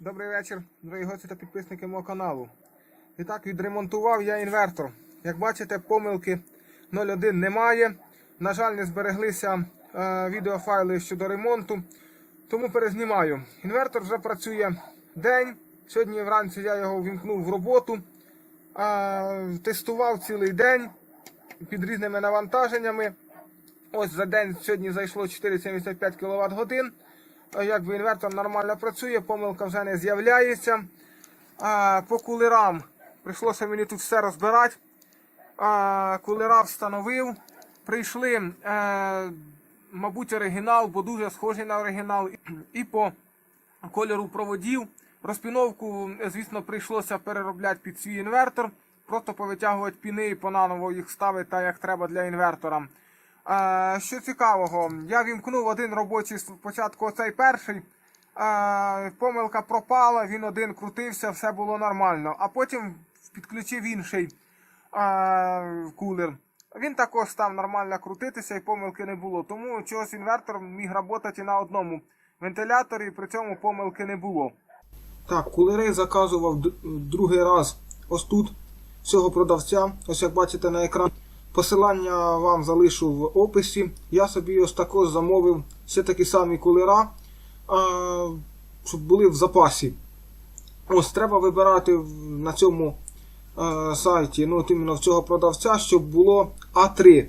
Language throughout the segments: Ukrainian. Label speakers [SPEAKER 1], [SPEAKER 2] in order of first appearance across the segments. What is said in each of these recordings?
[SPEAKER 1] Добрий вечір, дорогі гості та підписники мого каналу. І так, відремонтував я інвертор. Як бачите, помилки 0.1 немає. На жаль, не збереглися е, відеофайли щодо ремонту, тому перезнімаю. Інвертор вже працює день. Сьогодні вранці я його вімкнув в роботу. Е, тестував цілий день під різними навантаженнями. Ось за день сьогодні зайшло 4,75 кВт годин. Якби інвертор нормально працює, помилка вже не з'являється. По кулерам прийшлося мені тут все розбирати. Кулера встановив. Прийшли, е, мабуть, оригінал, бо дуже схожий на оригінал. І по кольору проводів. Розпіновку, звісно, прийшлося переробляти під свій інвертор. Просто повитягувати піни і понаново їх ставити так, як треба для інвертора. Що цікавого, я вімкнув один робочий спочатку оцей перший. Помилка пропала, він один крутився, все було нормально. А потім підключив інший кулер. Він також став нормально крутитися і помилки не було. Тому чогось інвертор міг працювати на одному вентиляторі, при цьому помилки не було. Так, кулери заказував другий раз ось тут цього продавця. Ось як бачите на екрані. Посилання вам залишу в описі. Я собі ось також замовив все такі самі кулера, щоб були в запасі. Ось треба вибирати на цьому сайті, ну от іменно в цього продавця, щоб було А3.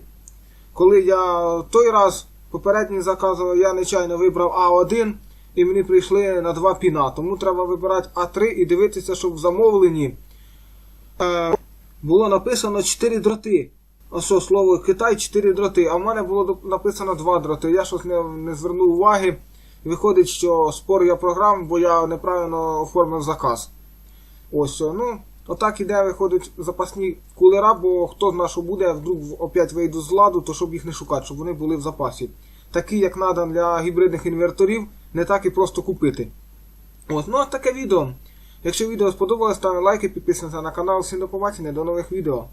[SPEAKER 1] Коли я той раз попередній заказував, я нечайно вибрав А1 і мені прийшли на два піна. Тому треба вибирати А3 і дивитися, щоб в замовленні е, було написано 4 дроти. Ось що, слово Китай 4 дроти, а в мене було написано 2 дроти. Я щось не, не звернув уваги. Виходить, що спор я програм, бо я неправильно оформив заказ. Ось, ну, отак іде, виходить запасні кулера, бо хто знає, що буде, вдруг опять вийду з ладу, то щоб їх не шукати, щоб вони були в запасі. Такі, як треба для гібридних інверторів, не так і просто купити. Ось, ну таке відео. Якщо відео сподобалось, ставте лайки, підписуйтесь на канал. Всім до побачення, до нових відео.